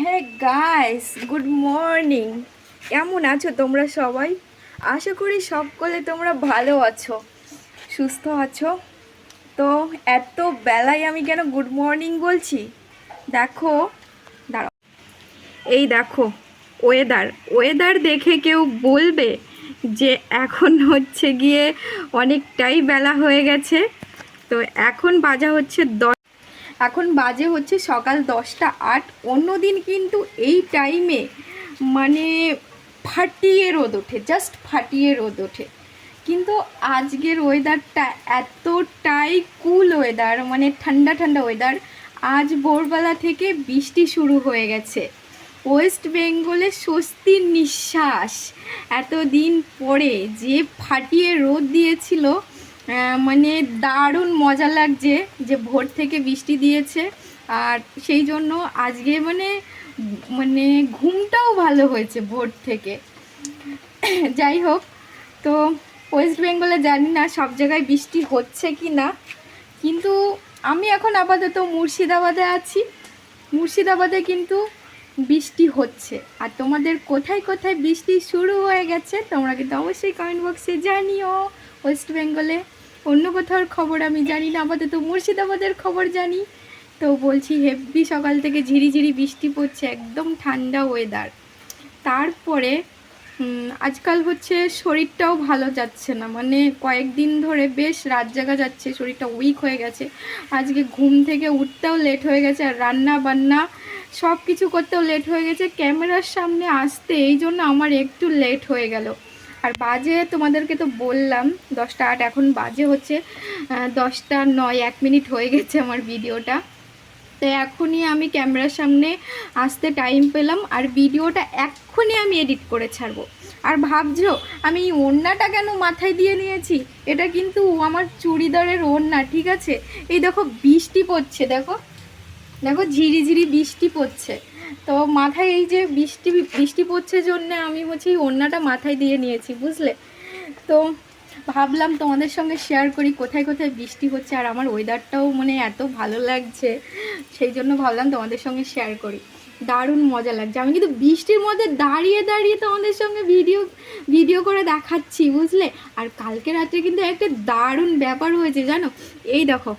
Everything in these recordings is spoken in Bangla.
হ্যাঁ গাইস গুড মর্নিং কেমন আছো তোমরা সবাই? আশা করি সকলে তোমরা ভালো আছো, সুস্থ আছো। তো এত বেলায় আমি কেন গুড মর্নিং বলছি? দেখো, দাঁড়াও। এই দেখো ওয়েদার ওয়েদার দেখে কেউ বলবে যে এখন হচ্ছে গিয়ে অনেকটাই বেলা হয়ে গেছে। তো এখন বাজা হচ্ছে দশ এখন বাজে হচ্ছে সকাল দশটা আট। অন্য দিন কিন্তু এই টাইমে মানে ফাটিয়ে রোদ ওঠে জাস্ট ফাটিয়ে রোদ ওঠে। কিন্তু আজকের ওয়েদারটা এতটাই কুল ওয়েদার মানে ঠান্ডা ঠান্ডা ওয়েদার আজ ভোরবেলা থেকে বৃষ্টি শুরু হয়ে গেছে। ওয়েস্ট বেঙ্গলে স্বস্তির নিঃশ্বাস। এতদিন পরে যে ফাটিয়ে রোদ দিয়েছিল মানে দারুণ মজা লাগছে যে ভোর থেকে বৃষ্টি দিয়েছে। আর সেই জন্য আজকে মানে মানে ঘুমটাও ভালো হয়েছে ভোর থেকে। যাই হোক, তো ওয়েস্ট বেঙ্গলে জানি না সব জায়গায় বৃষ্টি হচ্ছে কি না। কিন্তু আমি এখন আপাতত মুর্শিদাবাদে আছি। মুর্শিদাবাদে কিন্তু বৃষ্টি হচ্ছে। আর তোমাদের কোথায় কোথায় বৃষ্টি শুরু হয়ে গেছে, তোমরা কিন্তু অবশ্যই কমেন্ট বক্সে জানিও ওয়েস্ট বেঙ্গলে। অন্য কোথাও খবর আমি জানি না, আপাতত মুর্শিদাবাদের খবর জানি। তো বলছি হেভি সকাল থেকে ঝিরিঝিরি বৃষ্টি পড়ছে, একদম ঠান্ডা ওয়েদার তারপরে আজকাল হচ্ছে শরীরটাও ভালো যাচ্ছে না। মানে কয়েকদিন ধরে বেশ রাত জাগা যাচ্ছে, শরীরটা উইক হয়ে গেছে। আজকে ঘুম থেকে উঠতেও লেট হয়ে গেছে, আর রান্না বান্না সব কিছু করতেও লেট হয়ে গেছে। ক্যামেরার সামনে আসতে এই জন্য আমার একটু লেট হয়ে গেল। আর বাজে তোমাদেরকে তো বললাম, দশটা আট এখন বাজে হচ্ছে দশটা নয়, এক মিনিট হয়ে গেছে আমার ভিডিওটা। তো এখনই আমি ক্যামেরার সামনে আসতে টাইম পেলাম, আর ভিডিওটা এক্ষুনি আমি এডিট করে ছাড়বো। আর ভাবছ, আমি এই ওড়নাটা কেন মাথায় দিয়ে নিয়েছি? এটা কিন্তু আমার চুড়িদারের ওড়না, ঠিক আছে? এই দেখো, বৃষ্টি পড়ছে, দেখো? দেখো, ঝিরিঝিরি বৃষ্টি পড়ছে। তো মাথায় এই যে বৃষ্টি বৃষ্টি পড়ছে জন্য আমি হচ্ছে এই ওড়নাটা মাথায় দিয়ে নিয়েছি, বুঝলে? তো ভাবলাম তোমাদের সঙ্গে শেয়ার করি কোথায় কোথায় বৃষ্টি হচ্ছে আর আমার ওয়েদারটাও মানে এত ভালো লাগছে, সেই জন্য ভাবলাম তোমাদের সঙ্গে শেয়ার করি। দারুণ মজা লাগছে। আমি কিন্তু বৃষ্টির মধ্যে দাঁড়িয়ে দাঁড়িয়ে তোমাদের সঙ্গে ভিডিও ভিডিও করে দেখাচ্ছি, বুঝলে? আর কালকে রাত্রে কিন্তু একটা দারুণ ব্যাপার হয়েছে, জানো? এই দেখো।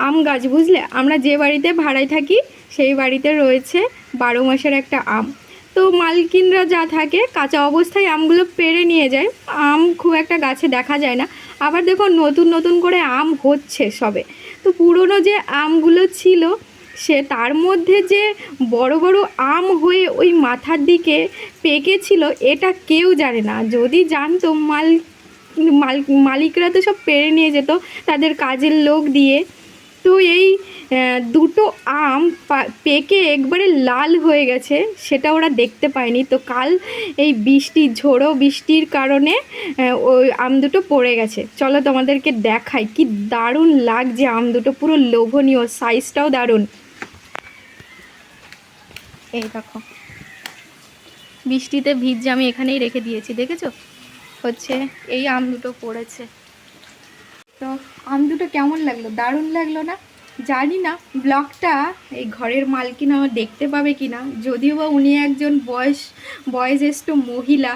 আম গাছ, বুঝলে? আমরা যে বাড়িতে ভাড়ায় থাকি, সেই বাড়িতে রয়েছে বারো মাসের একটা আম। তো মালকিনরা যা থাকে, কাঁচা অবস্থায় আমগুলো পেরে নিয়ে যায়। আম খুব একটা গাছে দেখা যায় না। আবার দেখো, নতুন নতুন করে আম হচ্ছে সবে। তো পুরনো যে আমগুলো ছিল, সে তার মধ্যে যে বড় বড় আম হয়ে ওই মাথার দিকে পেকেছিল, এটা কেউ জানে না। যদি জানতো, মাল মাল, মালিকরা তো সব পেরে নিয়ে যেত, তাদের কাজের লোক দিয়ে। তো এই দুটো আম পেকে একবারে লাল হয়ে গেছে, সেটা ওরা দেখতে পায়নি। তো কাল এই বৃষ্টি, ঝোড়ো বৃষ্টির কারণে ওই আম দুটো পড়ে গেছে। চলো তোমাদেরকে দেখাই, কি দারুণ লাগছে আম দুটো, পুরো লোভনীয় সাইজটাও দারুণ। এই দেখো। বৃষ্টিতে ভিজে আমি এখানেই রেখে দিয়েছি, দেখেছ? হচ্ছে এই আম দুটো পড়েছে। তো আম দুটো কেমন লাগল? দারুণ লাগল না? জানি না, ব্লগটা এই ঘরের মালকিন আমার দেখতে পাবে কি না যদিও বা উনি একজন বয়স, বয়োজ্যেষ্ঠ মহিলা,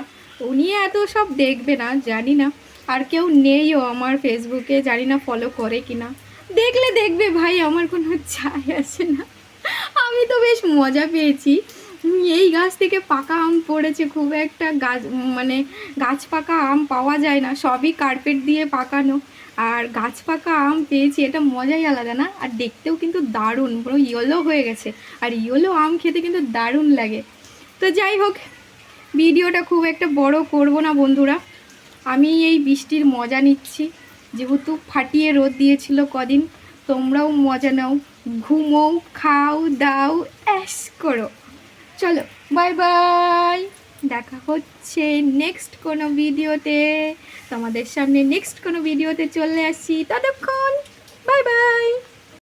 উনি এত সব দেখবে না, জানি না। আর কেউ নেইও আমার ফেসবুকে, জানি না ফলো করে কি না দেখলে দেখবে ভাই, আমার কোনো চাই আছে না। আমি তো বেশ মজা পেয়েছি। এই গাছ থেকে পাকা আম পড়েছে, খুব একটা গাছ মানে গাছ পাকা আম পাওয়া যায় না, সবই কার্পেট দিয়ে পাকানো। আর গাছ পাকা আম পেয়েছি, এটা মজাই আলাদা না? আর দেখতেও কিন্তু দারুণ, পুরো ইয়েলো হয়ে গেছে। আর ইয়েলো আম খেতে কিন্তু দারুণ লাগে। তো যাই হোক, ভিডিওটা খুব একটা বড় করব না বন্ধুরা। আমি এই বৃষ্টির মজা নিচ্ছি। যেহেতু ফাটিয়ে রোদ দিয়েছিল কদিন, তোমরাও মজা নাও। ঘুমোও, খাও, দাও, অ্যাশ করো। চলো বাই বাই দেখা হচ্ছে নেক্সট কোনো ভিডিওতে। তোমাদের সামনে নেক্সট কোনো ভিডিওতে চলে আসি ততক্ষণ বাই বাই